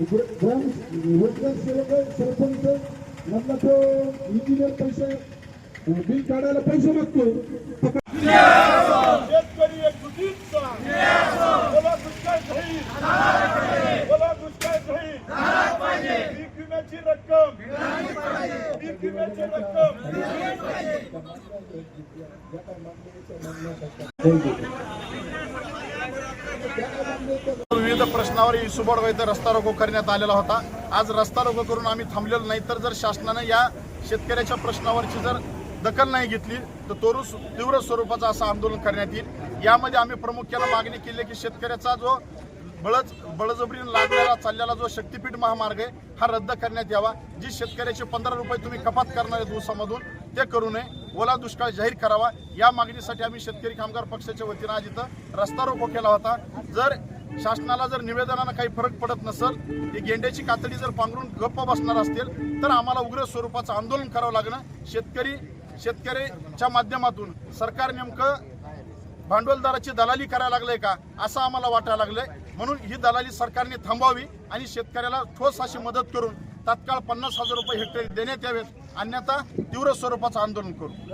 ग्र- ग्राम रोजगार सेवक सरपंच मधला तो इंजिनियर पैसे बिल काढायला पैसे मागतो पकड- शेतकरी एकजुटीचा बोला दुष्काळ जाहीर बोला दुष्काळ पीक विम्याची रक्कम पीक विम्याची रक्कम विविध प्रश्नावर इसुबडवा इथं रस्ता रोको करण्यात आलेला होता. आज रस्ता रोको करून आम्ही थांबलेलो नाही तर जर शासनानं या शेतकऱ्याच्या प्रश्नावरची जर दखल नाही घेतली तर तोरू तीव्र स्वरूपाचं असं आंदोलन करण्यात येईल. यामध्ये आम्ही प्रामुख्याला मागणी केली आहे की शेतकऱ्याचा जो बळज बळजबरीनं लागलेला चाललेला जो शक्तीपीठ महामार्ग आहे हा रद्द करण्यात यावा. जी शेतकऱ्याचे पंधरा रुपये तुम्ही कपात करणार आहेत ऊसामधून ते करू नये. ओला दुष्काळ जाहीर करावा. या मागणीसाठी आम्ही शेतकरी कामगार पक्षाच्या वतीनं आज इथं रस्ता रोको केला होता. जर शासनाला जर निवेदनानं काही फरक पडत नसेल ही गेंड्याची कातडी जर पांघरून गप्प बसणार असतील तर आम्हाला उग्र स्वरूपाचं आंदोलन करावं लागणं. शेतकरी शेतकऱ्याच्या माध्यमातून सरकार नेमकं भांडवलदाराची दलाली करायला लागलंय का असं आम्हाला वाटायला लागलंय. म्हणून ही दलाली सरकारने थांबवावी आणि शेतकऱ्याला ठोस अशी मदत करून तात्काळ पन्नास हजार रुपये हेक्टरी देण्यात यावेत. अन्यथा तीव्र स्वरूपाचं आंदोलन करू.